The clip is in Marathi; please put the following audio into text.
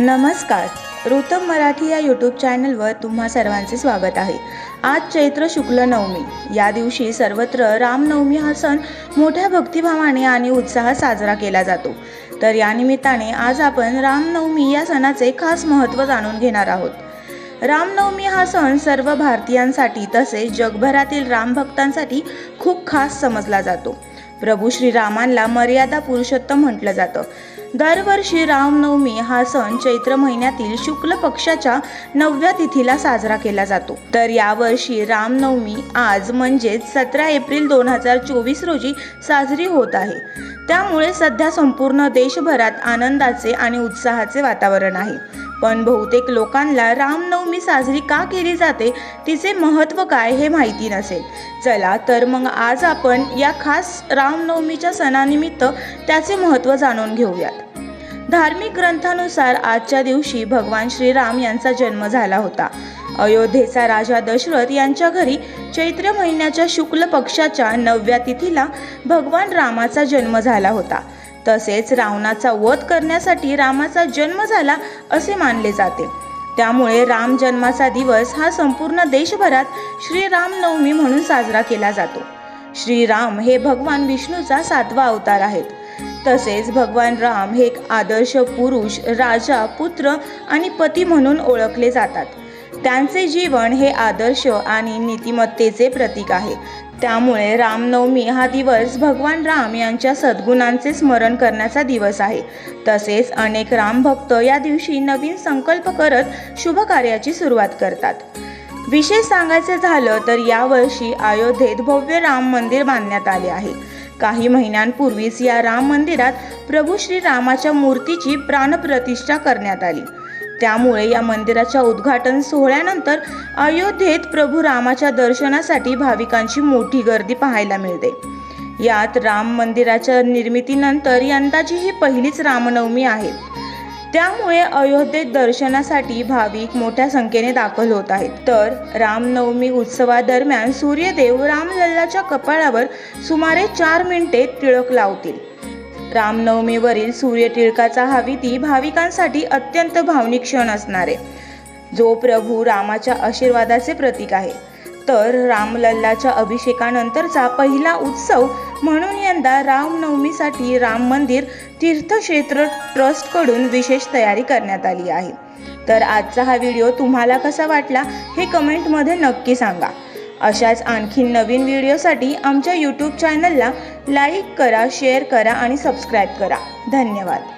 नमस्कार. ऋतम मराठी या यूट्यूब चॅनलवर तुम्हा सर्वांचे स्वागत आहे. आज चैत्र शुक्ल नवमी. या दिवशी सर्वत्र रामनवमी हा सण मोठ्या भक्तिभावाने आणि उत्साहात साजरा केला जातो. तर या निमित्ताने आज आपण रामनवमी या सणाचे खास महत्त्व जाणून घेणार आहोत. रामनवमी हा सण सर्व भारतीयांसाठी तसेच जगभरातील रामभक्तांसाठी खूप खास समजला जातो. प्रभू श्रीरामांना मर्यादा पुरुषोत्तम म्हटलं जातं. दरवर्षी रामनवमी हा सण चैत्र महिन्यातील शुक्ल पक्षाच्या नवव्या तिथीला साजरा केला जातो. तर यावर्षी रामनवमी आज म्हणजेच सतरा एप्रिल दोन हजार चोवीस रोजी साजरी होत आहे. त्यामुळे सध्या संपूर्ण देशभरात आनंदाचे आणि उत्साहाचे वातावरण आहे. पण बहुतेक लोकांना रामनवमी साजरी का केली जाते तिचे महत्त्व काय हे माहिती नसेल. चला तर मग आज आपण या खास रामनवमीच्या सणानिमित्त त्याचे महत्त्व जाणून घेऊयात. धार्मिक ग्रंथानुसार आजच्या दिवशी भगवान श्रीराम यांचा जन्म झाला होता. अयोध्येचा राजा दशरथ यांच्या घरी चैत्र महिन्याच्या शुक्ल पक्षाच्या नवव्या तिथीला भगवान रामाचा जन्म झाला होता. तसेच रावणाचा वध करण्यासाठी रामाचा जन्म झाला असे मानले जाते. त्यामुळे राम जन्माचा दिवस हा संपूर्ण देशभरात श्रीरामनवमी म्हणून साजरा केला जातो. श्रीराम हे भगवान विष्णूचा सातवा अवतार आहेत. तसेच भगवान राम हे एक आदर्श पुरुष राजा पुत्र आणि पती म्हणून ओळखले जातात. त्यांचे जीवन हे आदर्श आणि नीतिमत्तेचे प्रतीक आहे. त्यामुळे रामनवमी हा दिवस भगवान राम यांच्या सद्गुणांचे स्मरण करण्याचा दिवस आहे. तसेच अनेक रामभक्त या दिवशी नवीन संकल्प करत शुभ कार्याची सुरुवात करतात. विशेष सांगायचं झालं तर यावर्षी अयोध्येत भव्य राम मंदिर बांधण्यात आले आहे. काही महिन्यांपूर्वीच या राम मंदिरात प्रभू श्रीरामाच्या मूर्तीची प्राणप्रतिष्ठा करण्यात आली. त्यामुळे या मंदिराच्या उद्घाटन सोहळ्यानंतर अयोध्येत प्रभू रामाच्या दर्शनासाठी भाविकांची मोठी गर्दी पाहायला मिळते. यात राम मंदिराच्या निर्मितीनंतर यंदाची ही पहिलीच रामनवमी आहे. त्यामुळे अयोध्येत दर्शनासाठी भाविक मोठ्या संख्येने दाखल होत आहेत. तर रामनवमी उत्सवादरम्यान सूर्यदेव रामलल्लाच्या कपाळावर सुमारे चार मिनिटे टिळक लावतील. रामनवमीवरील सूर्यटिळकाचा हा विधी भाविकांसाठी अत्यंत भावनिक क्षण असणार. आहे जो प्रभू रामाच्या आशीर्वादाचे प्रतीक आहे. तर रामलल्लाच्या अभिषेकानंतरचा पहिला उत्सव म्हणून यंदा रामनवमीसाठी राम मंदिर तीर्थक्षेत्र ट्रस्टकडून विशेष तयारी करण्यात आली आहे. तर आजचा हा व्हिडिओ तुम्हाला कसा वाटला हे कमेंटमध्ये नक्की सांगा. अशाच आणखी नवीन व्हिडिओसाठी आमच्या यूट्यूब चॅनलला लाईक करा शेअर करा आणि सबस्क्राईब करा. धन्यवाद.